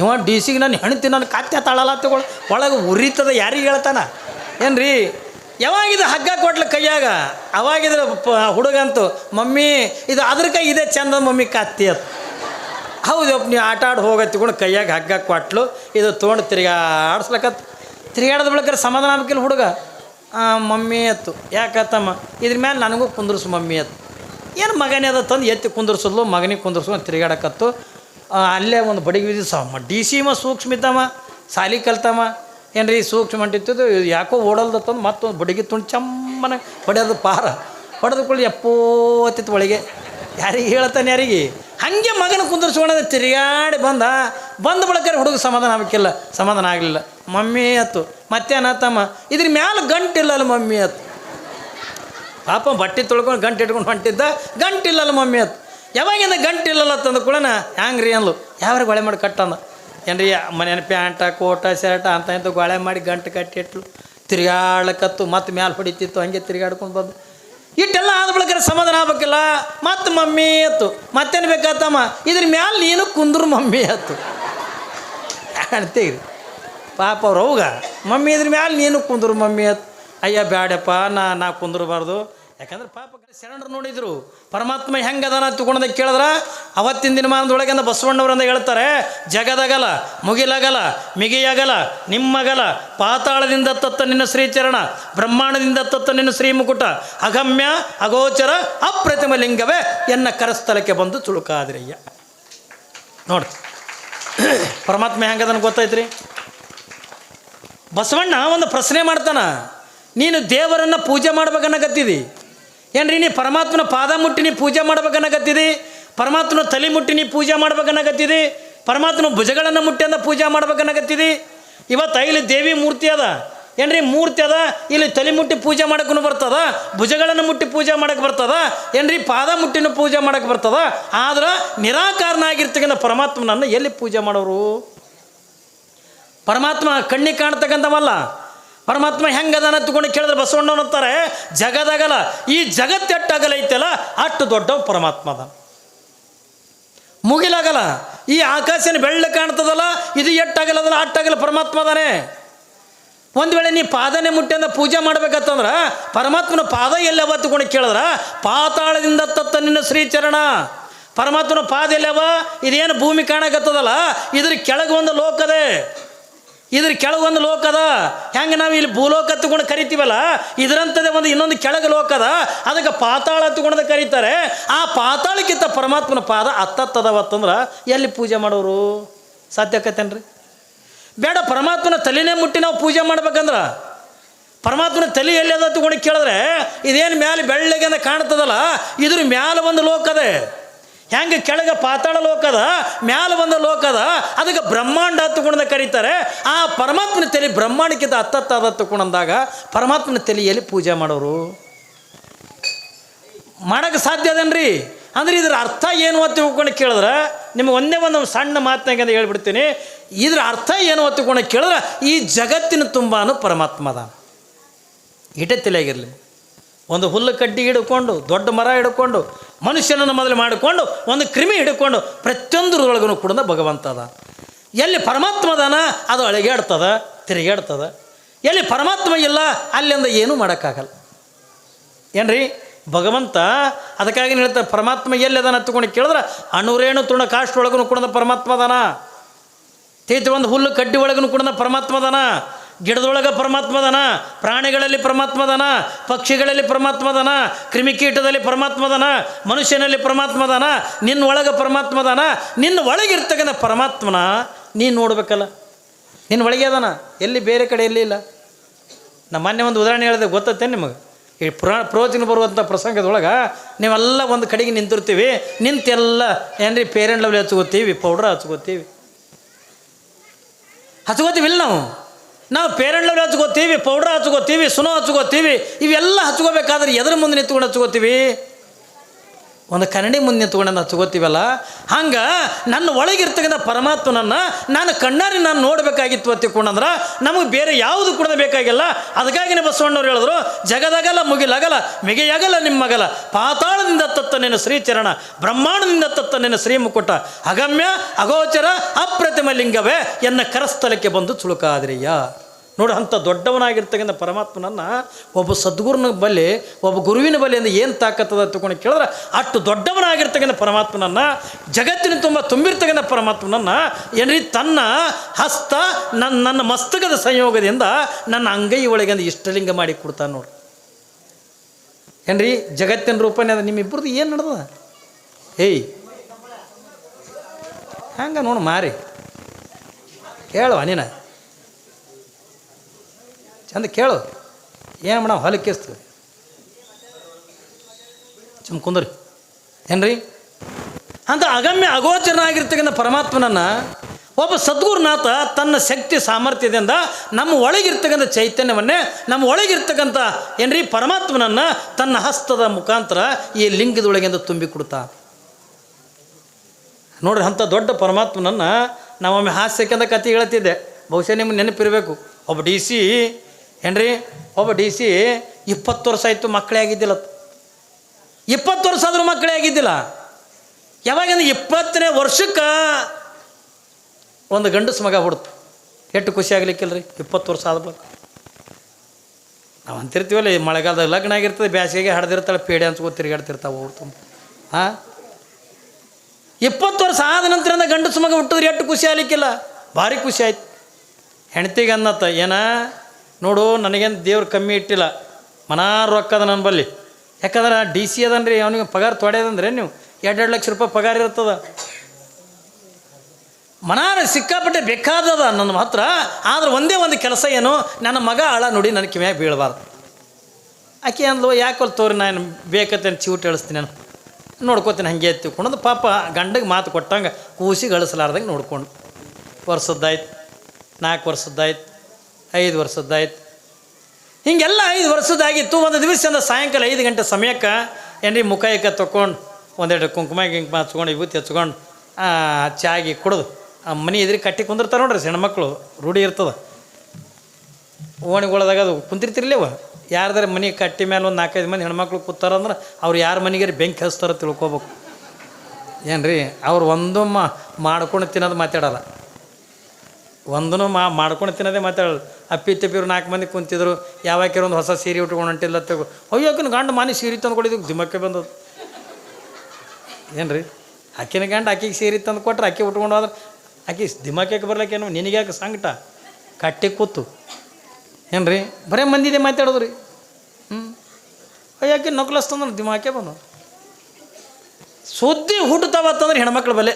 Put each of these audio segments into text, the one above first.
ಇವ ಡಿ ಸಿಗೆ ನಾನು ಹೆಣ್ತಿ ನನ್ನ ಕತ್ತೆ ತಾಳಲ್ಲ ತಗೊಳ್ ಒಳಗೆ ಉರಿತದ ಯಾರಿಗೆ ಹೇಳ್ತಾನ? ಏನು ರೀ ಯಾವಾಗಿದ ಹಗ್ಗ ಕೊಟ್ಲ ಕೈಯಾಗ? ಅವಾಗಿದ್ರೆ ಹುಡುಗಂತೂ, ಮಮ್ಮಿ, ಇದು ಅದ್ರ ಕೈ ಇದೆ ಚಂದ ಮಮ್ಮಿ ಕತ್ತಿ ಹೌದು ಹೌದಪ್ಪ ನೀವು ಆಟ ಆಡಿ ಹೋಗ ತಗೊಂಡು ಕೈಯಾಗ ಹಗ್ಗ ಕೊಟ್ಲು, ಇದು ತೊಗೊಂಡು ತಿರ್ಗಾಡ್ಸ್ಲಕತ್ ತಿರ್ಗಾಡದ ಬಳಿಕ ಸಮಾಧಾನ ಆಗ್ಬೇಕಿಲ್ಲ ಹುಡುಗ? ಮಮ್ಮಿ ಅತ್ತು ಯಾಕತ್ತಮ್ಮ? ಇದ್ರ ಮೇಲೆ ನನಗೂ ಕುಂದ್ರಸು ಮಮ್ಮಿ ಅತ್ತು ಏನು ಮಗನೇ ಅದ ತಂದು ಎತ್ತಿ ಕುಂದ್ರಸೋದ್ಲು, ಮಗನಿಗೆ ಕುಂದಿರ್ಸ್ಕೊಂಡು ತಿರ್ಗಾಡಕತ್ತು. ಅಲ್ಲೇ ಒಂದು ಬಡಿಗೆ ಬಿದ್ದು ಸಮ. ಡಿ ಮ ಸೂಕ್ಷ್ಮ ಇದ್ದಾವ ಸಾಲಿ ಕಲ್ತಾವ ಏನು ರೀ ಸೂಕ್ಷ್ಮ ಅಂಟಿತ್ತು ಯಾಕೋ ಓಡಲ್ದ ತಂದು ಮತ್ತೊಂದು ಬಡಿಗೆ ತುಂಡು ಚಮ್ಮನೆ ಹೊಡೆಯೋದು ಪಾರ. ಹೊಡೆದು ಕೊಳ್ಳಿ ಎಪ್ಪೋ ಅತ್ತಿತ್ತು ಒಳಗೆ. ಯಾರಿಗೆ ಹೇಳ್ತಾನೆ ಯಾರಿಗೆ? ಹಾಗೆ ಮಗನ ಕುಂದರ್ಸ್ಕೊಂಡ ತಿರುಗಾಡಿ ಬಂದ. ಬಂದ ಬಳಕ ಹುಡುಗ ಸಮಾಧಾನ ಆಗಬೇಕಿಲ್ಲ ಸಮಾಧಾನ ಆಗಲಿಲ್ಲ. ಮಮ್ಮಿ ಅತ್ತು. ಮತ್ತೇನತ್ತಮ್ಮ ಇದ್ರ ಮ್ಯಾಲ ಗಂಟಿಲ್ಲಲ್ಲ ಮಮ್ಮಿ ಅತ್ತು. ಪಾಪ ಬಟ್ಟೆ ತೊಳ್ಕೊಂಡು ಗಂಟು ಇಟ್ಕೊಂಡು ಹೊಂಟಿದ್ದ. ಗಂಟಿಲ್ಲಲ್ಲ ಮಮ್ಮಿ ಅತ್ತು. ಯಾವಾಗಿಂದ ಗಂಟಿಲ್ಲಲ್ಲ ತಂದು ಕೂಡ ಹ್ಯಾಂಗ ರೀ ಅನ್ಲು ಯಾವ್ರ ಗೊಳೆ ಮಾಡಿ ಕಟ್ಟಂದ? ಏನ್ರಿ ಮನೇನ ಪ್ಯಾಂಟ, ಕೋಟ, ಶರ್ಟ ಅಂತ ಇಂಥ ಗೊಳೆ ಮಾಡಿ ಗಂಟು ಕಟ್ಟಿ ಇಟ್ಲು. ತಿರ್ಗಾಡ್ಲಕತ್ತು, ಮತ್ತೆ ಮ್ಯಾಲೆ ಹೊಡಿತಿತ್ತು, ಹಂಗೆ ತಿರ್ಗಾಡ್ಕೊಂಡು ಬಂದು. ಇಟ್ಟೆಲ್ಲ ಆದ ಬಳಿಕ ಸಮಾಧಾನ ಆಗ್ಬೇಕಿಲ್ಲ? ಮತ್ತೆ ಮಮ್ಮಿ ಅತ್ತು ಮತ್ತೇನು ಬೇಕಾತಮ್ಮ? ಇದ್ರ ಮ್ಯಾಲೆ ನೀನು ಕುಂದ್ರು ಮಮ್ಮಿ ಅತ್ತು ಅಂತೀರಿ ಪಾಪ ಅವ್ರು ಹೋಗ ಮಮ್ಮಿ ಇದ್ರ ಮ್ಯಾಲೆ ನೀನು ಕುಂದ್ರು ಮಮ್ಮಿ ಅತ್ತು ಅಯ್ಯ ಬ್ಯಾಡಪ್ಪ, ನಾ ನಾ ಕುಂದ್ರಬಾರ್ದು. ಯಾಕಂದ್ರೆ ಪಾಪ ಶರಣರು ನೋಡಿದ್ರು, ಪರಮಾತ್ಮ ಹೆಂಗದಾನ ತಗೊಂಡ ಕೇಳಿದ್ರೆ, ಅವತ್ತಿನ ದಿನಮಾನದೊಳಗೆ ಅಂದ ಬಸವಣ್ಣವ್ರಂದ ಹೇಳ್ತಾರೆ, ಜಗದಗಲ, ಮುಗಿಲಗಲ, ಮಿಗಿಯಗಲ, ನಿಮ್ಮಗಲ, ಪಾತಾಳದಿಂದ ತತ್ತ ನಿನ್ನ ಶ್ರೀಚರಣ, ಬ್ರಹ್ಮಾಂಡದಿಂದ ತತ್ತ ನಿನ್ನ ಶ್ರೀಮುಕುಟ, ಅಗಮ್ಯ, ಅಗೋಚರ, ಅಪ್ರತಿಮ ಲಿಂಗವೇ ಎನ್ನ ಕರಸ್ಥಲಕ್ಕೆ ಬಂದು ತುಳುಕಾದ್ರಯ್ಯ ನೋಡ್ರಿ ಪರಮಾತ್ಮ ಹೆಂಗದನ ಗೊತ್ತೈತ್ರಿ ಬಸವಣ್ಣ ಒಂದು ಪ್ರಶ್ನೆ ಮಾಡ್ತಾನ, ನೀನು ದೇವರನ್ನು ಪೂಜೆ ಮಾಡ್ಬೇಕನ್ನಕತ್ತಿದಿ ಏನ್ರಿ ನೀ ಪರಮಾತ್ಮನ ಪಾದ ಮುಟ್ಟಿನಿ ಪೂಜೆ ಮಾಡ್ಬೇಕನ್ನಕತ್ತಿದಿ ಪರಮಾತ್ಮನ ತಲೆ ಮುಟ್ಟಿನಿ ಪೂಜೆ ಮಾಡ್ಬೇಕನ್ನಕತ್ತಿದಿ ಪರಮಾತ್ಮನ ಭುಜಗಳನ್ನು ಮುಟ್ಟಿ ಅಂದ ಪೂಜೆ ಮಾಡ್ಬೇಕನ್ನಕತ್ತಿದಿ ಇವತ್ತು ಇಲ್ಲಿ ದೇವಿ ಮೂರ್ತಿ ಅದ. ಏನ್ರಿ ಮೂರ್ತಿ ಅದ? ಇಲ್ಲಿ ತಲೆ ಮುಟ್ಟಿ ಪೂಜೆ ಮಾಡಕ್ಕೂ ಬರ್ತದ? ಭುಜಗಳನ್ನು ಮುಟ್ಟಿ ಪೂಜೆ ಮಾಡಕ್ಕೆ ಬರ್ತದ? ಏನ್ರಿ ಪಾದ ಮುಟ್ಟಿನ ಪೂಜೆ ಮಾಡಕ್ಕೆ ಬರ್ತದ? ಆದ್ರೆ ನಿರಾಕಾರನಾಗಿರ್ತಕ್ಕಂಥ ಪರಮಾತ್ಮನನ್ನು ಎಲ್ಲಿ ಪೂಜೆ ಮಾಡೋರು? ಪರಮಾತ್ಮ ಕಣ್ಣಿಗೆ ಕಾಣ್ತಕ್ಕಂಥವಲ್ಲ. ಪರಮಾತ್ಮ ಹೆಂಗದನ ತಗೊಂಡು ಕೇಳಿದ್ರೆ ಬಸವಣ್ಣವ್ರು ಅಂತಾರೆ ಈ ಜಗತ್ತು ಎಷ್ಟು ಐತೆಲ್ಲ ಅಷ್ಟು ದೊಡ್ಡ ಪರಮಾತ್ಮ ಅದ ಮುಗಿಲಾಗಲ್ಲ. ಈ ಆಕಾಶನ ಬೆಳ್ಳ ಕಾಣ್ತದಲ್ಲ, ಇದು ಎಟ್ಟಾಗಲ್ಲ ಅದನ್ನ ಅಷ್ಟು ಅಗಲ ಪರಮಾತ್ಮ ಅದಾನೆ. ಒಂದು ವೇಳೆ ನೀ ಪಾದನೆ ಮುಟ್ಟಿ ಅಂದ ಪೂಜೆ ಮಾಡ್ಬೇಕಂತಂದ್ರೆ ಪರಮಾತ್ಮನ ಪಾದ ಎಲ್ಲವ ತಗೊಂಡು ಕೇಳಿದ್ರ, ಪಾತಾಳದಿಂದ ತತ್ತ ನಿನ್ನ ಶ್ರೀಚರಣ. ಪರಮಾತ್ಮನ ಪಾದ ಎಲ್ಲವ ಇದೇನು ಭೂಮಿ ಕಾಣಕತ್ತದಲ್ಲ, ಇದ್ರ ಕೆಳಗೆ ಒಂದು ಲೋಕದೆ. ಇದ್ರ ಕೆಳಗೊಂದು ಲೋಕದ ಹೆಂಗೆ ನಾವು ಇಲ್ಲಿ ಭೂಲೋಕ ತಗೊಂಡು ಕರಿತೀವಲ್ಲ? ಇದರಂಥದ್ದೇ ಒಂದು ಇನ್ನೊಂದು ಕೆಳಗೆ ಲೋಕದ ಅದಕ್ಕೆ ಪಾತಾಳ ತಗೊಂಡು ಕರೀತಾರೆ. ಆ ಪಾತಾಳಕ್ಕಿಂತ ಪರಮಾತ್ಮನ ಪಾದ ಅತ್ತತ್ತದವತ್ತಂದ್ರೆ ಎಲ್ಲಿ ಪೂಜೆ ಮಾಡೋರು? ಸಾಧ್ಯಕತ್ತೇನ್ರಿ ಬೇಡ, ಪರಮಾತ್ಮನ ತಲೆನೇ ಮುಟ್ಟಿ ನಾವು ಪೂಜೆ ಮಾಡ್ಬೇಕಂದ್ರೆ. ಪರಮಾತ್ಮನ ತಲೆ ಎಲ್ಲಿ ಅದ ತಗೊಂಡು ಕೇಳಿದ್ರೆ, ಇದೇನು ಮ್ಯಾಲೆ ಬೆಳ್ಳಗೆ ಅಂತ ಕಾಣ್ತದಲ್ಲ, ಇದ್ರ ಮ್ಯಾಲೆ ಒಂದು ಲೋಕದೆ ಹೆಂಗೆ ಕೆಳಗೆ ಪಾತಾಳ ಲೋಕದ ಮ್ಯಾಲ ಬಂದ ಲೋಕದ ಅದಕ್ಕೆ ಬ್ರಹ್ಮಾಂಡ ಹತ್ತುಕೊಂಡ ಕರೀತಾರೆ. ಆ ಪರಮಾತ್ಮನ ತಲೆ ಬ್ರಹ್ಮಾಂಡಕ್ಕಿಂತ ಹತ್ತತ್ತಾದ ತಗೊಂಡಂದಾಗ ಪರಮಾತ್ಮನ ತಲೆಯಲ್ಲಿ ಪೂಜೆ ಮಾಡೋರು. ಮಾಡೋಕ್ಕೆ ಸಾಧ್ಯ ಅದೇನ್ರಿ? ಅಂದ್ರೆ ಇದ್ರ ಅರ್ಥ ಏನು ಅಂತ ತಿಳ್ಕೊಂಡು ಕೇಳಿದ್ರೆ, ನಿಮ್ಗೆ ಒಂದೇ ಒಂದು ಸಣ್ಣ ಮಾತನಾಗ ಅಂತ ಹೇಳ್ಬಿಡ್ತೀನಿ. ಇದ್ರ ಅರ್ಥ ಏನು ಅಂತ ತಿಳ್ಕೊಂಡು ಕೇಳಿದ್ರೆ, ಈ ಜಗತ್ತಿನ ತುಂಬಾನು ಪರಮಾತ್ಮ ಅದ ಇಟೇ ತಲೆಯಾಗಿರಲಿ. ಒಂದು ಹುಲ್ಲು ಕಡ್ಡಿ ಹಿಡ್ಕೊಂಡು, ದೊಡ್ಡ ಮರ ಹಿಡ್ಕೊಂಡು ಮನುಷ್ಯನನ್ನು ಮೊದಲು ಮಾಡಿಕೊಂಡು, ಒಂದು ಕ್ರಿಮಿ ಹಿಡ್ಕೊಂಡು ಪ್ರತಿಯೊಂದರೊಳಗೂ ಕೂಡ ಭಗವಂತ ಅದ. ಎಲ್ಲಿ ಪರಮಾತ್ಮ ಅದಾನ, ಅದು ಅಳಗೇಡ್ತದ ತಿರುಗಾಡ್ತದ ಎಲ್ಲಿ ಪರಮಾತ್ಮ ಇಲ್ಲ, ಅಲ್ಲಿಂದ ಏನೂ ಮಾಡೋಕ್ಕಾಗಲ್ಲ. ಏನ್ರಿ? ಭಗವಂತ ಅದಕ್ಕಾಗಿ ಹೇಳ್ತಾರೆ, ಪರಮಾತ್ಮ ಎಲ್ಲಿ ಅದಾನ ಹತ್ತುಕೊಂಡು ಕೇಳಿದ್ರೆ, ಅಣುರೇಣು ತುಣ ಕಾಷ್ಟ ಒಳಗೂ ಕೂಡ ಪರಮಾತ್ಮ ಅದಾನ. ತೇತಿ ಒಂದು ಹುಲ್ಲು ಕಡ್ಡಿ ಒಳಗೂ ಕೂಡ ಪರಮಾತ್ಮ ಅದಾನ. ಗಿಡದೊಳಗೆ ಪರಮಾತ್ಮದನ ಪ್ರಾಣಿಗಳಲ್ಲಿ ಪರಮಾತ್ಮದನ ಪಕ್ಷಿಗಳಲ್ಲಿ ಪರಮಾತ್ಮದನ ಕ್ರಿಮಿಕೀಟದಲ್ಲಿ ಪರಮಾತ್ಮದನ ಮನುಷ್ಯನಲ್ಲಿ ಪರಮಾತ್ಮದನ ನಿನ್ನ ಒಳಗೆ ಪರಮಾತ್ಮದನ ನಿನ್ನ ಒಳಗಿರ್ತಕ್ಕಂಥ ಪರಮಾತ್ಮನ ನೀನು ನೋಡ್ಬೇಕಲ್ಲ. ನಿನ್ನ ಒಳಗೆ ಅದಾನ, ಎಲ್ಲಿ ಬೇರೆ ಕಡೆ ಎಲ್ಲಿ ಇಲ್ಲ. ನಮ್ಮ ಮೊನ್ನೆ ಒಂದು ಉದಾಹರಣೆ ಹೇಳಿದೆ ಗೊತ್ತತ್ತೇನು ನಿಮಗೆ? ಈ ಪುರಾ, ಪ್ರವಚನ ಬರುವಂಥ ಪ್ರಸಂಗದೊಳಗೆ ನೀವೆಲ್ಲ ಒಂದು ಕಡೆಗೆ ನಿಂತಿರ್ತೀವಿ, ನಿಂತೆಲ್ಲ, ಏನ್ರಿ ಪೇರೆಂಟ್ ಲೆವೆಲ್ ಹಚ್ಕೋತೀವಿ ಪೌಡ್ರ್ ಹಚ್ಕೋತೀವಿ. ಇಲ್ಲ ನಾವು. ನಾವು ಪೇರೆಂಟ್ ಲೆವೆಲ್ ಹಚ್ಕೋತೀವಿ ಪೌಡ್ರ್ ಹಚ್ಕೋತೀವಿ ಸುನೋ ಹಚ್ಕೋತೀವಿ ಇವೆಲ್ಲ ಹಚ್ಕೋಬೇಕಾದ್ರೆ ಎದ್ರ ಮುಂದೆ ನಿಂತ್ಕೊಂಡು ಹಚ್ಕೋತೀವಿ? ಒಂದು ಕನ್ನಡಿ ಮುಂದೆ ನಿಂತ್ಕೊಂಡು ನಾವು ತಗೋತೀವಲ್ಲ, ಹಂಗೆ ನನ್ನ ಒಳಗಿರ್ತಕ್ಕಂಥ ಪರಮಾತ್ಮನನ್ನು ನಾನು ಕಣ್ಣಾರಿ ನಾನು ನೋಡಬೇಕಾಗಿತ್ತು ಅಂತ ತಿಳ್ಕೊಂಡಂದ್ರೆ ನಮಗೆ ಬೇರೆ ಯಾವುದು ಕೂಡ ಬೇಕಾಗಿಲ್ಲ. ಅದಕ್ಕಾಗಿನೇ ಬಸವಣ್ಣವ್ರು ಹೇಳಿದ್ರು ಜಗದಗಲ ಮುಗಿಲಗಲ ಮಿಗೆಯಾಗಲ್ಲ ನಿಮ್ಮಗಲ ಪಾತಾಳದಿಂದ ತತ್ತ ನಿನ್ನ ಶ್ರೀಚರಣ, ಬ್ರಹ್ಮಾಂಡದಿಂದ ತತ್ತ ನಿನ್ನ ಶ್ರೀ ಮುಕುಟ ಅಗಮ್ಯ, ಅಗೋಚರ, ಅಪ್ರತಿಮ ಲಿಂಗವೇ ಎನ್ನ ಕರಸ್ಥಲಕ್ಕೆ ಬಂದು ಚುಳುಕಾದ್ರಿಯ ನೋಡಿ ಅಂಥ ದೊಡ್ಡವನಾಗಿರ್ತಕ್ಕಂಥ ಪರಮಾತ್ಮನನ್ನು ಒಬ್ಬ ಸದ್ಗುರುನ ಬಲಿ ಒಬ್ಬ ಗುರುವಿನ ಬಲಿ ಅಂದರೆ ಏನು ತಾಕತ್ತದ ತಗೊಂಡು ಕೇಳಿದ್ರೆ, ಅಷ್ಟು ದೊಡ್ಡವನಾಗಿರ್ತಕ್ಕಂಥ ಪರಮಾತ್ಮನನ್ನು, ಜಗತ್ತಿನ ತುಂಬ ತುಂಬಿರ್ತಕ್ಕಂಥ ಪರಮಾತ್ಮನನ್ನು ಏನ್ರಿ, ತನ್ನ ಹಸ್ತ ನನ್ನ ನನ್ನ ಮಸ್ತಕದ ಸಂಯೋಗದಿಂದ ನನ್ನ ಅಂಗೈ ಒಳಗೆ ಇಷ್ಟಲಿಂಗ ಮಾಡಿ ಕೊಡ್ತಾನೆ ನೋಡಿ. ಏನ್ರಿ, ಜಗತ್ತಿನ ರೂಪನೇ ಅದ, ನಿಮ್ಮಿಬ್ಬರದು ಏನು ನಡೆದ ಏಯ್. ಹಂಗೆ ನೋಡು ಮಾರಿ. ಹೇಳುವ ನೀನು. ಚಂದ ಕೇಳು. ಏನು ಮೇಡಮ್ ಹೊಲಕ್ಕೆ ಕೇಸ್ತದೆ ಚಮ್ ಕುಂದ್ರಿ. ಏನ್ರಿ? ಅಂತ ಅಗಮ್ಯ ಅಗೋಚರನಾಗಿರ್ತಕ್ಕಂಥ ಪರಮಾತ್ಮನನ್ನು ಒಬ್ಬ ಸದ್ಗುರುನಾಥ ತನ್ನ ಶಕ್ತಿ ಸಾಮರ್ಥ್ಯದಿಂದ ನಮ್ಮ ಒಳಗಿರ್ತಕ್ಕಂಥ ಚೈತನ್ಯವನ್ನೇ, ನಮ್ಮ ಒಳಗಿರ್ತಕ್ಕಂಥ ಏನ್ರಿ ಪರಮಾತ್ಮನನ್ನು ತನ್ನ ಹಸ್ತದ ಮುಖಾಂತರ ಈ ಲಿಂಗದೊಳಗಿಂದ ತುಂಬಿ ಕೊಡ್ತಾ ನೋಡ್ರಿ ಅಂಥ ದೊಡ್ಡ ಪರಮಾತ್ಮನನ್ನು ನಾವೊಮ್ಮೆ ಹಾಸ್ಯಕ್ಕಿಂತ ಕತೆ ಹೇಳ್ತಿದ್ದೆ. ಬಹುಶಃ ನಿಮ್ಗೆ ನೆನಪಿರಬೇಕು. ಒಬ್ಬ ಡಿ ಸಿ ಏನ್ರಿ? ಒಬ್ಬ ಡಿ ಸಿ ಇಪ್ಪತ್ತು ವರ್ಷ ಆಯಿತು ಮಕ್ಕಳೇ ಆಗಿದ್ದಿಲ್ಲ. ಇಪ್ಪತ್ತು ವರ್ಷ ಆದರೂ ಮಕ್ಕಳೇ ಆಗಿದ್ದಿಲ್ಲ. ಯಾವಾಗಿಂದ ಇಪ್ಪತ್ತನೇ ವರ್ಷಕ್ಕೆ ಒಂದು ಗಂಡಸು ಮಗ ಹುಡ್ತು. ಎಷ್ಟು ಖುಷಿ ಆಗ್ಲಿಕ್ಕಿಲ್ರಿ? ಇಪ್ಪತ್ತು ವರ್ಷ ಆದ್ಬೇಕು ನಾವು ಅಂತಿರ್ತೀವಲ್ಲ, ಈ ಮಳೆಗಾಲದ ಲಗ್ನ ಆಗಿರ್ತದೆ ಬೇಸಿಗೆಗೆ ಹಡ್ದಿರ್ತಾಳೆ, ಪೇಡೆ ಅಂತ ತಿರುಗಾಡ್ತಿರ್ತಾವೆ ಅವ್ರು ತುಂಬ ಹಾಂ? ಇಪ್ಪತ್ತು ವರ್ಷ ಆದ ನಂತರ ಗಂಡಸು ಮಗ ಹುಟ್ಟಿದ್ರೆ ಎಷ್ಟು ಖುಷಿ ಆಗ್ಲಿಕ್ಕಿಲ್ಲ? ಭಾರಿ ಖುಷಿ ಆಯ್ತು. ಹೆಣ್ತಿಗೆ ಅನ್ನತ್ತ, ಏನ? ನೋಡು, ನನಗೇನು ದೇವ್ರು ಕಮ್ಮಿ ಇಟ್ಟಿಲ್ಲ. ಮನಾರು ರೊಕ್ಕ ಅದ ನನ್ನ ಬಲ್ಲಿ. ಯಾಕಂದ್ರೆ ಡಿ ಸಿ ಅದನ್ರಿ, ಅವನಿಗೆ ಪಗಾರ ತೊಡೆದಂದ್ರೆ ನೀವು ಎರಡು ಎರಡು ಲಕ್ಷ ರೂಪಾಯಿ ಪಗಾರ ಇರ್ತದ. ಮನಾರ ಸಿಕ್ಕಾಪಟ್ಟೆ ಬೇಕಾದದ ನನ್ನ ಹತ್ರ, ಆದ್ರೆ ಒಂದೇ ಒಂದು ಕೆಲಸ ಏನು, ನನ್ನ ಮಗ ಆಳ ನೋಡಿ ನನ್ನ ಕಿವ್ಯಾಗ ಬೀಳಬಾರ್ದು. ಆಕೆ ಅಂದ್ಲು ಯಾಕಲ್ಲಿ ತೋರಿ ನಾನು ಬೇಕತ್ತೇನು ಚೂಟ ಹೇಳಿಸ್ತೀನಿ ನಾನು. ನೋಡ್ಕೋತೀನಿ ಹಂಗೆ ತಿಳ್ಕೊಂಡು ಪಾಪ ಗಂಡಗೆ ಮಾತು ಕೊಟ್ಟಂಗೆ ಕೂಸಿ ಗಳಿಸಲಾರ್ದಂಗೆ ನೋಡ್ಕೊಂಡು ವರ್ಷದ್ದಾಯ್ತು ನಾಲ್ಕು ವರ್ಷದ್ದಾಯ್ತು. ಐದು ವರ್ಷದ್ದಾಯ್ತು. ಹಿಂಗೆಲ್ಲ ಐದು ವರ್ಷದ್ದಾಗಿತ್ತು, ಒಂದು ದಿವಸದಿಂದ ಸಾಯಂಕಾಲ ಐದು ಗಂಟೆ ಸಮಯಕ್ಕೆ ಏನ್ರಿ ಮುಖ ಏಕ ತೊಗೊಂಡು ಒಂದೆರಡು ಕುಂಕುಮ ಗಿಂಕುಮ ಹಚ್ಕೊಂಡು, ವಿಭೂತಿ ಹಚ್ಕೊಂಡು ಚಾಗಿ ಕುಡ್ದು, ಆ ಮನೆ ಎದುರು ಕಟ್ಟಿ ಕುಂದಿರ್ತಾರೆ ನೋಡ್ರಿ ಹೆಣ್ಮಕ್ಳು ರೂಢಿ ಇರ್ತದೆ. ಓಣಿಗೊಳದಾಗ ಅದು ಕುಂತಿರ್ತಿರ್ಲಿವ ಯಾರ್ದಾರ ಮನೆ ಕಟ್ಟಿ ಮೇಲೆ ಒಂದು ನಾಲ್ಕೈದು ಮಂದಿ ಹೆಣ್ಮಕ್ಳು ಕೂತಾರಂದ್ರೆ ಅವ್ರು ಯಾರ ಮನೆಗೆ ಬೆಂಕಿ ಹಚ್ತಾರ ತಿಳ್ಕೊಬೇಕು. ಏನು ರೀ ಅವ್ರು ಒಂದು ಮಾಡ್ಕೊಂಡು ತಿನ್ನೋದು ಮಾತಾಡಲ್ಲ. ಒಂದೂ ಮಾ ಮಾಡ್ಕೊಂಡು ತಿನ್ನೋದೇ ಮಾತಾಡಲ್ಲ ಅಪ್ಪಿ ತಪ್ಪಿರು ನಾಲ್ಕು ಮಂದಿ ಕುಂತಿದ್ರು, ಯಾವಾಕ್ಯಾರ ಒಂದು ಹೊಸ ಸೀರೆ ಉಟ್ಕೊಂಡು ಹೊಂಟಿಲ್ಲ ತಗೋ. ಅಯ್ಯೋಕಿನ ಗಂಡು ಮನೆ ಸೀರೆ ತಂದು ಕೊಡಿದ್ದು ದಿಮಕ್ಕೆ ಬಂದದ್ದು. ಏನು ರೀ ಆಕಿನ ಗಂಡು ಅಕ್ಕಿಗೆ ಸೀರೆ ತಂದು ಕೊಟ್ರೆ ಅಕ್ಕಿ ಉಟ್ಕೊಂಡು ಹೋದ್ರೆ ಆಕಿ ದಿಮಾಕ್ಯಾಕೆ ಬರ್ಲಿಕ್ಕೇನು? ನಿನಗ್ಯಾಕೆ ಸಂಕಟ? ಕಟ್ಟಿ ಕೂತು. ಏನು ರೀ ಬರೇ ಮಂದಿದೆ ಮಾತಾಡೋದು ರೀ ಹ್ಞೂ ಅಯ್ಯಾಕೆ ನಕ್ಲಸ್ ತಂದ್ರೆ ದಿಮಾಕೆ ಬಂದು ಸುದ್ದಿ ಹುಟ್ಟುತ್ತಾವತ್ತಂದ್ರೆ ಹೆಣ್ಮಕ್ಳು ಬಲೆ.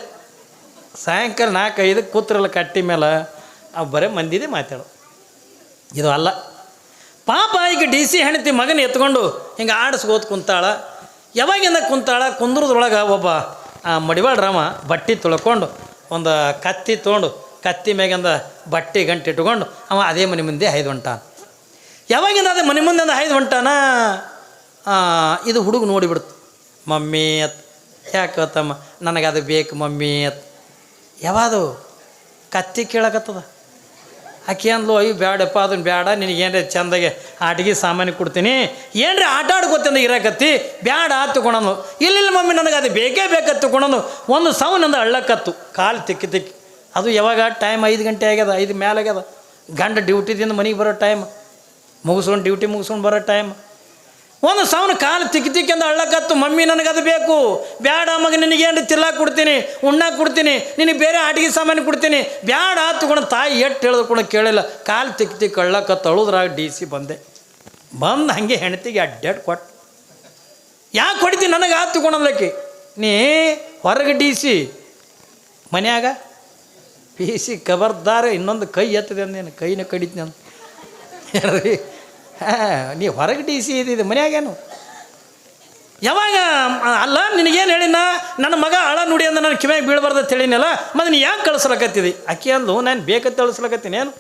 ಸಾಯಂಕಾಲ ನಾಲ್ಕು ಐದಕ್ಕೆ ಕೂತ್ರಲ್ಲ ಕಟ್ಟಿ ಮೇಲೆ ಅವು ಬರೇ ಮಂದಿದೆ ಮಾತಾಡು ಇದು ಅಲ್ಲ. ಪಾಪ ಈಗ ಡಿ ಸಿ ಹೆಂಡತಿ ಮಗನ ಎತ್ಕೊಂಡು ಹಿಂಗೆ ಆಡಿಸ್ಕೋತ ಕುಂತಾಳ. ಯಾವಾಗಿಂದ ಕುಂತಾಳ? ಕುಂದ್ರದ್ರೊಳಗೆ ಒಬ್ಬ, ಆ, ಮಡಿವಾಳ ರಾಮ ಬಟ್ಟೆ ತೊಳ್ಕೊಂಡು, ಒಂದು ಕತ್ತಿ ತೊಗೊಂಡು, ಕತ್ತಿ ಮ್ಯಾಗಿಂದ ಬಟ್ಟೆ ಗಂಟೆ ಇಟ್ಕೊಂಡು ಅವ ಅದೇ ಮನೆ ಮುಂದೆ ಹೈದು ಹೊಂಟ ಯಾವಾಗಿಂದ ಅದೇ ಮನೆ ಮುಂದೆ ಅಂದ ಹೈದು ಹೊಂಟಾನ ಇದು ಹುಡುಗ ನೋಡಿಬಿಡ್ತು. ಮಮ್ಮಿ ಅತ್, ಯಾಕೆ ತಮ್ಮ ನನಗೆ ಅದು ಬೇಕು ಮಮ್ಮಿ ಅತ್. ಯಾವಾದು? ಕತ್ತಿ ಕೇಳಕತ್ತದ. ಆಕೆ ಅಂದ್ಲು, ಅಯ್ಯೋ, ಬ್ಯಾಡಪ್ಪ ಅದನ್ನು ಬೇಡ ನಿನಗೇನ್ರಿ ಚಂದಾಗೆ ಆಟಿಗೆ ಸಾಮಾನಿಗೆ ಕೊಡ್ತೀನಿ. ಏನ್ರಿ ಆಟ ಆಡ್ಕೋತಿಂದ ಇರಕತ್ತಿ? ಬ್ಯಾಡ ತಗೊಳನು ಇಲ್ಲಿಲ್ಲ ಮಮ್ಮಿ, ನನಗೆ ಅದು ಬೇಕೇ ಬೇಕತ್ತು ತಗೊಳನು ಒಂದು ಸೌನಂದ ಅಳ್ಳಕತ್ತು. ಕಾಲು ತಿಕ್ಕಿ ತಿಕ್ಕಿ. ಅದು ಯಾವಾಗ? ಟೈಮ್ ಐದು ಗಂಟೆ ಆಗ್ಯದ, ಐದು ಮೇಲೆ ಆಗ್ಯದ. ಗಂಡ ಡ್ಯೂಟಿದಿಂದ ಮನೆಗೆ ಬರೋ ಟೈಮ್. ಮುಗಿಸ್ಕೊಂಡು ಡ್ಯೂಟಿ ಮುಗಿಸ್ಕೊಂಡು ಬರೋ ಟೈಮ್. ಒಂದು ಸವನ ಕಾಲು ತಿಕ್ಕಿ ತಿಕ್ಕಿ ಅಂದ ಅಳ್ಳಕತ್ತು, ಮಮ್ಮಿ, ನನಗೆ ಅದು ಬೇಕು. ಬ್ಯಾಡ ಮಗ ನಿನಗೇನು ತಿಲ್ಲಕ್ಕೆ ಕೊಡ್ತೀನಿ ಉಣ್ಣ ಕೊಡ್ತೀನಿ, ನಿನಗೆ ಬೇರೆ ಆಟಿಗೆ ಸಾಮಾನು ಕೊಡ್ತೀನಿ. ಬ್ಯಾಡ ತಗೊಂಡು ತಾಯಿ ಎಟ್ಟು ಹೇಳಿದ್ರು ಕೇಳಿಲ್ಲ. ಕಾಲು ತಿಕ್ಕಿ ತಿಕ್ಕ ಅಳ್ಳಕತ್ತು ಅಳುದ್ರಾಗ ಡಿ ಸಿ ಬಂದೆ. ಬಂದು ಹಾಗೆ ಹೆಣ್ತಿಗೆ ಅಡ್ಡಾಡ್ ಕೊಟ್ಟು. ಯಾಕೆ ಕೊಡ್ತೀನಿ ನನಗೆ ಆ ತಗೊಂಡಲ್ಲಕ್ಕಿ ನೀ ಹೊರಗೆ ಡಿ ಸಿ, ಮನ್ಯಾಗ ಪಿ ಸಿ ಕಬರ್ದಾರ ಇನ್ನೊಂದು ಕೈ ಎತ್ತದೆ ಅಂದೇನು ಕೈನ ಕಡಿತೀನಿ ಅಂತ ಹೇಳ್ರಿ ಹಾಂ, ನೀ ಹೊರಗೆ ಡಿ ಸಿ ಇದ್ದಿದ್ದು ಮನ್ಯಾಗೇನು ಯಾವಾಗ ಅಲ್ಲ, ನಿನಗೇನು ಹೇಳಿನ? ನನ್ನ ಮಗ ಅಳ ನುಡಿ ಅಂದ ನಾನು ಕಿವ್ಯಾಗ ಬೀಳಬಾರ್ದು ಹೇಳಿನಲ್ಲ ನೀನು ನೀ ಯಾಕೆ ಕಳಿಸ್ಲಕತ್ತಿದಿ? ಅಕ್ಕಿ ಅಂದು ನಾನು ಬೇಕಂತ ಕಳಿಸ್ಲಕತ್ತೀನಿ ಏನು?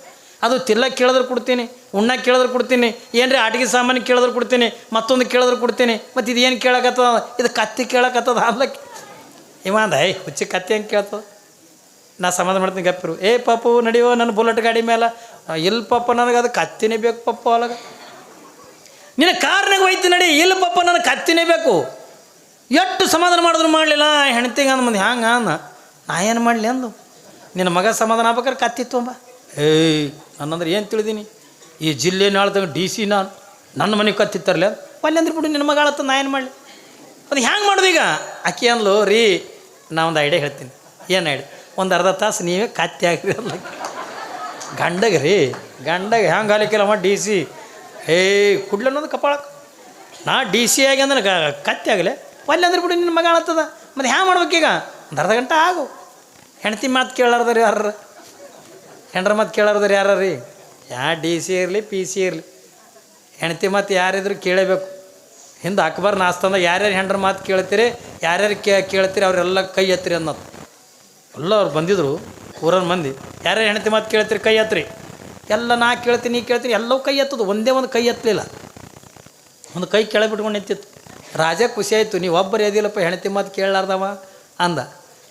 ಅದು ತಿಲ್ಲಕ್ಕೆ ಕೇಳಿದ್ರೆ ಕೊಡ್ತೀನಿ ಉಣ್ಣಕ್ಕೆ ಕೇಳಿದ್ರೆ ಕೊಡ್ತೀನಿ, ಏನ್ರಿ ಆಟಿಗೆ ಸಾಮಾನು ಕೇಳಿದ್ರೆ ಕೊಡ್ತೀನಿ, ಮತ್ತೊಂದು ಕೇಳಿದ್ರೆ ಕೊಡ್ತೀನಿ, ಮತ್ತು ಇದು ಏನು ಕೇಳಕತ್ತದ? ಇದು ಕತ್ತಿ ಕೇಳಕತ್ತದ ಅಲ್ಲಕ್ಕೆ ಇವ ಅಂದ ಏಯ್, ಹುಚ್ಚಿ ಕತ್ತಿ ಹೆಂಗೆ ಕೇಳ್ತದ? ನಾ ಸಮಾಧಾನ ಮಾಡ್ತೀನಿ ಗಪ್ಪಿರು. ಏ ಪಾಪು, ನಡೆಯೋ ನನ್ನ ಬುಲೆಟ್ ಗಾಡಿ ಮೇಲೆ ಇಲ್ಲ ಪಾಪ, ನನಗೆ ಅದು ಕತ್ತಿನೇ ಬೇಕು ಪಪ್ಪ ಒಳಗೆ ನಿನ್ನ ಕಾರ್ನಾಗ ಹೋಯ್ತು ನಡಿ. ಇಲ್ಲ ಪಪ್ಪ ಕತ್ತಿನೇ ಬೇಕು. ಎಷ್ಟು ಸಮಾಧಾನ ಮಾಡಿದ್ರು ಮಾಡಲಿಲ್ಲ. ಹೆಣ್ತಿಗೆ ಅಂದ ಮಂದಿ ಹ್ಯಾಂಗ ಅಂದ. ನಾ ಏನು ಮಾಡಲಿ ಅಂದು? ನಿನ್ನ ಮಗ ಸಮಾಧಾನ ಆಗ್ಬೇಕಾರೆ ಕತ್ತಿ ತೊಂಬ ಏಯ್, ನನ್ನಂದ್ರೆ ಏನು ತಿಳಿದೀನಿ? ಈ ಜಿಲ್ಲೆ ನಾಳ್ದಾಗ ಡಿ ಸಿ ನಾನು. ನನ್ನ ಮನೆಗೆ ಕತ್ತಿತ್ತಾರಲ್ಲ ಅಲ್ಲಿ ಅಂದ್ರೆ ಬಿಡು, ನಿನ್ನ ಮಗ ಆಳತ್ತ, ನಾ ಏನು ಮಾಡಲಿ? ಅದು ಹ್ಯಾಂಗೆ ಮಾಡೋದು ಈಗ? ಅಕ್ಕಿ ಅಂದ್ಲು, ರೀ, ನಾ ಒಂದು ಐಡಿಯಾ ಹೇಳ್ತೀನಿ. ಏನು ಹೇಳಿ ಒಂದು ಅರ್ಧ ತಾಸು ನೀವೇ ಕತ್ತಿ ಆಗ್ರಿ ಅಲ್ಲ ಗಂಡಗೆ ರೀ, ಗಂಡಗೆ ಹ್ಯಾಂಗೆ ಹಾಲಿಕ್ಕಿಲ್ಲಮ್ಮ ಡಿ ಸಿ ಏಯ್ ಕುಡ್ಲ ಅನ್ನೋದು ಕಪಾಳಕ್ಕೆ. ನಾ ಡಿ ಸಿ ಆಗಿ ಅಂದ್ರೆ ಗ- ಕತ್ತಿ ಆಗಲೆ. ಒಲ್ಲೆ ಅಂದ್ರೆ ಬಿಡು, ನಿನ್ನ ಮಗ ಆಳತ್ತದ ಮತ್ತು ಹ್ಯಾ ಮಾಡ್ಬೇಕೀಗ ಒಂದು ಅರ್ಧ ಗಂಟೆ ಆಗು. ಹೆಂಡತಿ ಮಾತು ಕೇಳಾರ್ದಾರ ಯಾರು ಹೆಂಡ್ರ ಮಾತು ಕೇಳಾರ್ದಾರ ಯಾರ ರೀ ಯಾ ಡಿ ಸಿ ಇರಲಿ ಪಿ ಸಿ ಇರಲಿ. ಹೆಂಡತಿ ಮಾತು ಯಾರಿದ್ರು ಕೇಳಬೇಕು. ಹಿಂದೆ ಅಕ್ಬರ್ ನಾಸ್ತಂದಾಗ ಯಾರ್ಯಾರು ಹೆಂಡ್ರ ಮಾತು ಕೇಳ್ತೀರಿ, ಯಾರ್ಯಾರು ಕೇ, ಕೇಳ್ತೀರಿ, ಅವರೆಲ್ಲ ಕೈ ಎತ್ತಿರಿ ಅನ್ನೋದು. ಎಲ್ಲ ಅವ್ರು ಬಂದಿದ್ರು, ಊರನ್ ಮಂದಿ. ಯಾರ್ಯಾರು ಹೆಂಡತಿ ಮಾತು ಕೇಳ್ತೀರಿ, ಕೈ ಎತ್ತರಿ. ಎಲ್ಲ ನಾ ಕೇಳ್ತೀನಿ, ನೀ ಕೇಳ್ತೀನಿ, ಎಲ್ಲವೂ ಕೈ ಎತ್ತದು. ಒಂದೇ ಒಂದು ಕೈ ಎತ್ತಲಿಲ್ಲ. ಒಂದು ಕೈ ಬಿಟ್ಕೊಂಡು ನಿಂತಿತ್ತು. ರಾಜ ಖುಷಿ ಆಯಿತು ನೀವು ಒಬ್ಬರು ಎದಿಲ್ಲಪ್ಪ ಹೆಣತಿ ಮತ್ತು ಕೇಳಲಾರ್ದವ ಅಂದ.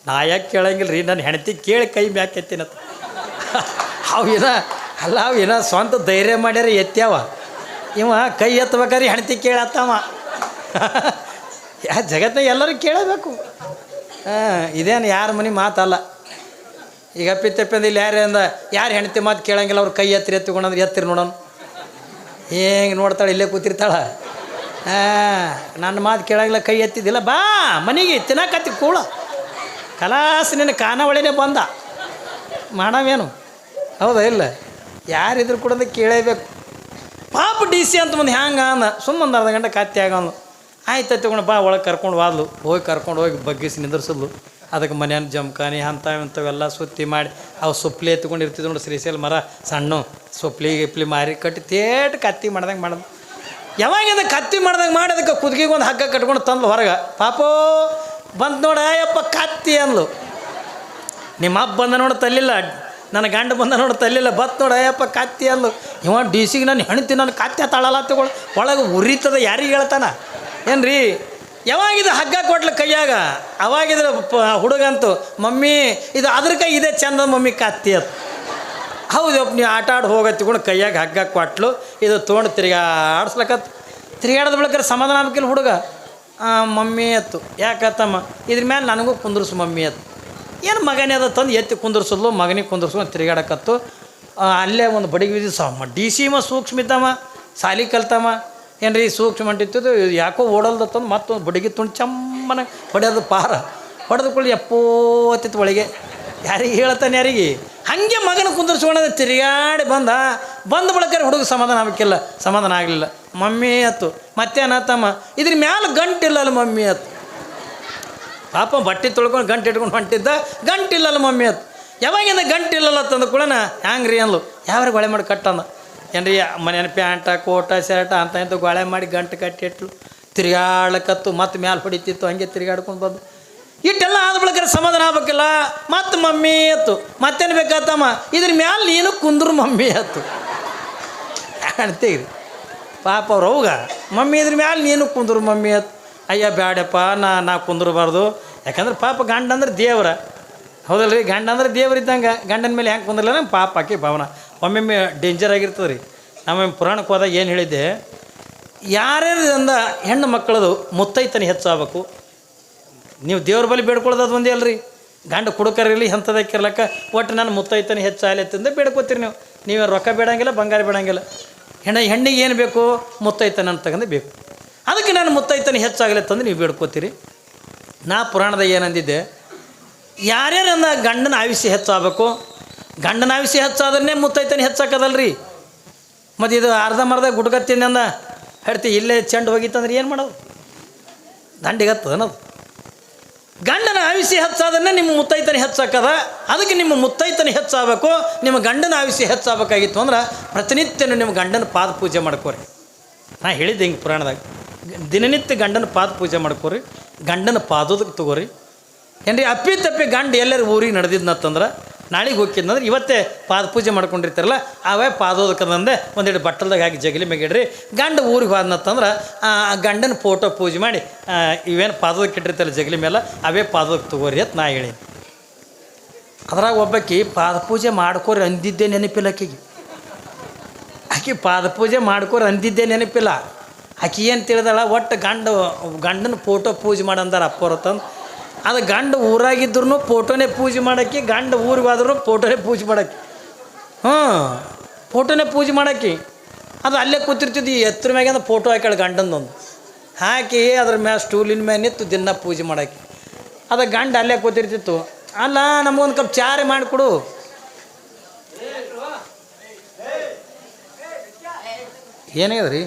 ನಾ ಯಾಕೆ ಕೇಳಂಗಿಲ್ಲ ರೀ ನನ್ನ ಹೆಣತಿ ಕೇಳಿ ಕೈ ಮ್ಯಾಕೆ ಎತ್ತಿನತ್ತ ಅವು ಏನ ಅಲ್ಲ, ಅವು ಏನೋ ಸ್ವಂತ ಧೈರ್ಯ ಮಾಡ್ಯಾರ, ಎತ್ತ್ಯಾವ. ಇವ ಕೈ ಎತ್ತಬೇಕಾದ್ರೆ ಹೆಣತಿ ಕೇಳತ್ತವ. ಯಾ ಜಗತ್ತ ಎಲ್ಲರೂ ಕೇಳಬೇಕು. ಹಾಂ, ಇದೇನು ಯಾರ ಮನೆ ಮಾತಲ್ಲ. ಈಗ ಅಪ್ಪಿ ತಪ್ಪಿಂದ ಇಲ್ಲಿ ಯಾರೇ ಅಂದ, ಯಾರು ಹೆಣ್ತಿ ಮಾತು ಕೇಳಂಗಿಲ್ಲ, ಅವ್ರು ಕೈ ಎತ್ತಿರಿ, ಎತ್ತಿಕೊಂಡಂದ್ರೆ ಎತ್ತಿರಿ ನೋಡೋಣ ಹೇಗೆ ನೋಡ್ತಾಳೆ, ಇಲ್ಲೇ ಕೂತಿರ್ತಾಳ. ಹಾಂ ನನ್ನ ಮಾತು ಕೇಳಂಗಿಲ್ಲ, ಕೈ ಎತ್ತಿದ್ದಿಲ್ಲ, ಬಾ, ಮನೆಗೆ ತಿನ್ನಕತ್ತಿ, ಕೂಳ. ಕಲಾಸ ನಿನ್ನ ಖಾನಾವಳಿನೇ ಬಂದ. ಮಾಡವೇನು? ಹೌದಾ, ಇಲ್ಲ? ಯಾರಿದ್ರು ಕೂಡ ಕೇಳೇಬೇಕು. ಪಾಪ ಡಿ ಸಿ ಅಂತ ಒಂದು ಹ್ಯಾಂಗ ಅಂದ. ಸುಮ್ಮನೆ ಅರ್ಧ ಗಂಟೆ ಕತ್ತಿ ಆಗೋನು ಆಯ್ತು ತಗೊಂಡು ಬಾ, ಒಳಗೆ ಕರ್ಕೊಂಡು ಹೋದ್ಲು ಹೋಗಿ ಕರ್ಕೊಂಡು ಹೋಗಿ ಬಗ್ಗಿಸಿ ನಿಂದ್ರಿಸಿದ್ಲು. ಅದಕ್ಕೆ ಮನೆಯನ್ನು ಜಮ್ಕಾನಿ ಅಂಥ ಇಂಥವೆಲ್ಲ ಸುತ್ತಿ ಮಾಡಿ ಅವು ಸುಪ್ಲಿ ಎತ್ಕೊಂಡಿರ್ತಿದ್ವು ನೋಡಿ ಶ್ರೀಶೈಲ ಮರ, ಸಣ್ಣ ಸುಪ್ಲಿ ಗಿಪ್ಲಿ ಮಾರಿ ಕಟ್ಟಿ ತೇಟ್ ಕತ್ತಿ ಮಾಡ್ದಂಗೆ ಮಾಡೋದು. ಯಾವಾಗಿಂದ ಕತ್ತಿ ಮಾಡ್ದಂಗೆ ಮಾಡಿ ಅದಕ್ಕೆ ಕುದುಗಿಗೆ ಒಂದು ಹಗ್ಗ ಕಟ್ಕೊಂಡು ತಂದ್ಲು ಹೊರಗೆ. ಪಾಪೋ ಬಂತು ನೋಡ ಯಪ್ಪ ಕತ್ತಿ ಅಂದ್ಲು. ನಿಮ್ಮ ಅಪ್ಪ ಬಂದ ನೋಡ ತಲ್ಲಿಲ್ಲ, ನನ್ನ ಗಂಡ ಬಂದ ನೋಡ ತಲ್ಲಿಲ್ಲ, ಬತ್ ನೋಡ ಅಯ್ಯಪ್ಪ ಕತ್ತಿ ಅಂದ್ಲು. ಇವ ಡಿ ಸಿಗೆ ನಾನು ಹೆಣ್ತಿ ನಾನು ಕತ್ತೆ ತಳಲ್ಲ ತಗೊಳ್ ಒಳಗೆ ಉರಿತದ ಯಾರಿಗೆ ಹೇಳ್ತಾನ? ಏನು ರೀ ಯಾವಾಗಿದು ಹಗ್ಗ ಕೊಟ್ಲು ಕೈಯಾಗ, ಅವಾಗಿದ್ರ ಹುಡುಗಂತು, ಮಮ್ಮಿ, ಇದು ಅದ್ರ ಕೈ ಇದೆ ಚಂದ, ಮಮ್ಮಿ, ಕತ್ತಿ ಹೌದು ಹೌದಪ್ಪ ನೀವು ಆಟ ಆಡಿ ಹೋಗತ್ತಿಕೊಂಡು ಕೈಯಾಗ ಹಗ್ಗ ಕೊಟ್ಲು, ಇದು ತೊಗೊಂಡು ತಿರ್ಗಾಡ್ಸ್ಲಕತ್ ತಿರ್ಗಾಡದ ಬಳಿಕ ಸಮಾಧಾನ ಆಗ್ಬೇಕಿಲ್ಲ ಹುಡುಗ. ಮಮ್ಮಿ ಅತ್ತು. ಯಾಕತ್ತಮ್ಮ? ಇದ್ರ ಮೇಲೆ ನನಗೂ ಕುಂದ್ರಸು, ಮಮ್ಮಿ ಅತ್ತು. ಏನು ಮಗನೇ ಅದ? ತಂದು ಎತ್ತಿ ಕುಂದ್ರಸದ್ಲು, ಮಗನಿಗೆ ಕುಂದ್ರಸ್ಕೊಂಡು ತಿರುಗಾಡಕತ್ತು. ಅಲ್ಲೇ ಒಂದು ಬಡಿಗೆ ಬಿದ್ದು ಸಮ ಡಿ ಸಿ ಮ, ಸೂಕ್ಷ್ಮ ಇದ್ದಮ್ಮ, ಸಾಲಿ ಕಲ್ತಮ್ಮ. ಏನ್ರಿ ಸೂಕ್ಷ್ಮ ಅಂಟಿತ್ತು ಯಾಕೋ ಓಡಲ್ದತ್ತಂದು ತಂದು ಮತ್ತೊಂದು ಬಡಿಗೆ ತುಂಡು ಚಮ್ಮನ ಹೊಡೆಯೋದು ಪಾರ. ಎಪ್ಪೋ ಅತ್ತಿತ್ತು ಒಳಗೆ. ಯಾರಿಗೆ ಹೇಳ್ತಾನೆ ಯಾರಿಗೆ? ಹಾಗೆ ಮಗನ ಕುಂದರ್ಸ್ಕೊಂಡ ತಿರುಗಾಡಿ ಬಂದ. ಬಂದ ಬಳಕರೆ ಹುಡುಗ ಸಮಾಧಾನ ಆಗಬೇಕಿಲ್ಲ ಸಮಾಧಾನ ಆಗಲಿಲ್ಲ. ಮಮ್ಮಿ ಅತ್ತು ಮತ್ತೇನತ್ತಮ್ಮ ಇದ್ರ ಮ್ಯಾಲ ಗಂಟಿಲ್ಲಲ್ಲ ಮಮ್ಮಿ ಅತ್ತು ಪಾಪ ಬಟ್ಟೆ ತೊಳ್ಕೊಂಡು ಗಂಟು ಇಟ್ಕೊಂಡು ಹೊಂಟಿದ್ದ, ಗಂಟಿಲ್ಲಲ್ಲ ಮಮ್ಮಿ ಅತ್ತು ಯಾವಾಗಿಂದ ಗಂಟಿಲ್ಲಲ್ಲ ತಂದ ಕೂಡ ಹ್ಯಾಂಗ್ರಿ ಅನ್ಲು ಯಾವ್ರಿಗೆ ಒಳೆ ಮಾಡಿ ಕಟ್ಟಂದ? ಏನ್ರಿ ಮನೇನ ಪ್ಯಾಂಟ, ಕೋಟ, ಶರ್ಟ ಅಂತ ಇಂಥ ಗೊಳೆ ಮಾಡಿ ಗಂಟು ಕಟ್ಟಿಟ್ಲು ತಿರುಗಾಡ್ಲಕತ್ತು, ಮತ್ತೆ ಮ್ಯಾಲೆ ಹೊಡಿತಿತ್ತು, ಹಂಗೆ ತಿರುಗಾಡ್ಕೊಂಡು ಬಂದು. ಇಟ್ಟೆಲ್ಲ ಆದ ಬಳಿಕ ಸಮಾಧಾನ ಆಗ್ಬೇಕಿಲ್ಲ. ಮತ್ತೆ ಮಮ್ಮಿ ಅತ್ತು ಮತ್ತೇನು ಬೇಕಾತಮ್ಮ? ಇದ್ರ ಮ್ಯಾಲೆ ನೀನು ಕುಂದ್ರು ಮಮ್ಮಿ ಅತ್ತು ಅಂತೀರಿ ಪಾಪ ಅವ್ರು ಅವಾಗ, ಮಮ್ಮಿ ಇದ್ರ ಮ್ಯಾಲೆ ನೀನು ಕುಂದ್ರು ಮಮ್ಮಿ ಆಯ್ತು. ಅಯ್ಯ, ಬ್ಯಾಡಪ್ಪ, ನಾ ನಾ ಕುಂದ್ರಬಾರ್ದು. ಯಾಕಂದ್ರೆ ಪಾಪ ಗಂಡ ಅಂದ್ರೆ ದೇವ್ರ. ಹೌದಲ್ರಿ ಗಂಡ ಅಂದ್ರೆ ದೇವ್ರ ಇದ್ದಂಗೆ ಗಂಡನ ಮೇಲೆ ಹೆಂಗೆ ಕುಂದ್ರಲ್ಲ ಪಾಪ ಆಕಿ ಭಾವನ. ಒಮ್ಮೊಮ್ಮೆ ಡೇಂಜರ್ ಆಗಿರ್ತದೆ ರೀ. ನಮ್ಮ ಪುರಾಣಕ್ಕೆ ಹೋದಾಗ ಏನು ಹೇಳಿದ್ದೆ? ಯಾರ್ಯಾರಿಂದ ಹೆಣ್ಣು ಮಕ್ಕಳದು ಮುತ್ತೈತನ ಹೆಚ್ಚಾಗಬೇಕು? ನೀವು ದೇವ್ರ ಬಳಿ ಬೇಡ್ಕೊಳ್ಳೋದು ಒಂದೇ ಅಲ್ರಿ. ಗಂಡ ಕುಡುಕರಿರಲಿ ಎಂಥದಕ್ಕಿರ್ಲಕ್ಕ ಒಟ್ಟು ನಾನು ಮುತ್ತೈತನ ಹೆಚ್ಚಾಗಲಿ ಅಂತಂದು ಬೇಡ್ಕೋತೀರಿ ನೀವು. ನೀವು ರೊಕ್ಕ ಬೇಡಂಗಿಲ್ಲ, ಬಂಗಾರ ಬೇಡಂಗಿಲ್ಲ. ಹೆಣ್ಣ ಹೆಣ್ಣಿಗೆ ಏನು ಬೇಕು? ಮುತ್ತೈತನ ಅಂತ ತಗೊಂಡು ಬೇಕು. ಅದಕ್ಕೆ ನಾನು ಮುತ್ತೈತನ ಹೆಚ್ಚಾಗಲಿ ಅಂತಂದು ನೀವು ಬೇಡ್ಕೋತೀರಿ. ನಾ ಪುರಾಣದಾಗ ಏನಂದಿದ್ದೆ? ಯಾರ್ಯಾರು ಅಂದ ಗಂಡನ ಆಯುಷ್ಯ ಹೆಚ್ಚಾಗಬೇಕು? ಗಂಡನ ವಿಷಯ ಹೆಚ್ಚಾದ್ರೆ ಮುತ್ತೈತನ ಹೆಚ್ಚಾಕದಲ್ರಿ? ಮತ್ತು ಇದು ಅರ್ಧ ಮರ್ಧ ಗುಡ್ಗತ್ತೀನಿ ಅಂದ ಹೇಳ್ತಿ ಇಲ್ಲೇ ಚೆಂಡು ಹೋಗಿತ್ತಂದ್ರೆ ಏನು ಮಾಡೋದು? ದಂಡಿಗತ್ತದ ಅನ್ನೋದು ಗಂಡನ ಆಯುಷ್ಯ ಹೆಚ್ಚಾದನ್ನೇ ನಿಮ್ಮ ಮುತ್ತೈತನ ಹೆಚ್ಚಾಕದ, ಅದಕ್ಕೆ ನಿಮ್ಮ ಮುತ್ತೈತನ ಹೆಚ್ಚಾಗಬೇಕು, ನಿಮ್ಮ ಗಂಡನ ಆಯುಷ್ಯ ಹೆಚ್ಚಾಗಬೇಕಾಗಿತ್ತು ಅಂದ್ರೆ ಪ್ರತಿನಿತ್ಯನೂ ನಿಮ್ಮ ಗಂಡನ ಪಾದ ಪೂಜೆ ಮಾಡ್ಕೋರಿ. ನಾ ಹೇಳಿದ್ದೆ ಹಿಂಗೆ ಪುರಾಣದಾಗ, ದಿನನಿತ್ಯ ಗಂಡನ ಪಾದ ಪೂಜೆ ಮಾಡ್ಕೋರಿ, ಗಂಡನ ಪಾದದಕ್ಕೆ ತಗೋರಿ. ಏನ್ರಿ, ಅಪ್ಪಿ ತಪ್ಪಿ ಗಂಡ ಎಲ್ಲರೂ ಊರಿಗೆ ನಡೆದಿದ್ನತ್ತಂದ್ರೆ ನಾಳೆಗೆ ಹೋಗಿದ್ನಂದ್ರೆ ಇವತ್ತೇ ಪಾದ ಪೂಜೆ ಮಾಡ್ಕೊಂಡಿರ್ತಾರಲ್ಲ, ಅವೇ ಪಾದೋದಕ್ಕಂದೆ ಒಂದೆರಡು ಬಟ್ಟಲ್ದಾಗ ಹಾಕಿ ಜಗಲಿ ಮೆಗಿಡ್ರಿ ಗಂಡ ಊರಿಗೆ ಹೋದ್ನತ್ತಂದ್ರೆ ಆ ಗಂಡನ ಫೋಟೋ ಪೂಜೆ ಮಾಡಿ ಇವೇನು ಪಾದೋದಕ್ಕೆ ಇಟ್ಟಿರ್ತಾರಲ್ಲ ಜಗಲಿ ಮೇಲೆ ಅವೇ ಪಾದೋದಕ್ಕೆ ತಗೋರಿ ಅಂತ ನಾ ಹೇಳಿ ಅದ್ರಾಗ ಒಬ್ಬಾಕಿ ಪಾದ ಪೂಜೆ ಮಾಡ್ಕೋರಿ ಅಂದಿದ್ದೆ ನೆನಪಿಲ್ಲ ಆಕಿಗೆ. ಆಕೆ ಪಾದ ಪೂಜೆ ಮಾಡ್ಕೋರಿ ಅಂದಿದ್ದೇ ನೆನಪಿಲ್ಲ. ಆಕೆ ಏನು ತಿಳಿದಳ, ಒಟ್ಟು ಗಂಡ, ಗಂಡನ ಫೋಟೋ ಪೂಜೆ ಮಾಡಂದಾರ ಅಪ್ಪವ್ರ ತಂದು ಅದು ಗಂಡ ಊರಾಗಿದ್ರು ಫೋಟೋನೇ ಪೂಜೆ ಮಾಡೋಕ್ಕೆ, ಗಂಡ ಊರಿಗೆ ಹೋದ್ರು ಫೋಟೋನೇ ಪೂಜೆ ಮಾಡೋಕ್ಕೆ. ಹ್ಞೂ ಫೋಟೋನೇ ಪೂಜೆ ಮಾಡೋಕ್ಕೆ. ಅದು ಅಲ್ಲೇ ಕೂತಿರ್ತಿದ್ವಿ ಎತ್ತರ ಮ್ಯಾಗಿಂದ ಫೋಟೋ ಹಾಕ್ಯಾಳ ಗಂಡಂದೊಂದು. ಹಾಕಿ ಅದ್ರ ಮ್ಯಾಲ ಸ್ಟೂಲಿನ ಮ್ಯಾಲೆ ನಿಂತು ದಿನ ಪೂಜೆ ಮಾಡೋಕ್ಕೆ. ಅದು ಗಂಡ ಅಲ್ಲೇ ಕೂತಿರ್ತಿತ್ತು. ಅಲ್ಲ, ನಮಗೊಂದು ಕಪ್ ಚಾರೆ ಮಾಡಿಕೊಡು. ಏನಾಗ್ಯದ ರೀ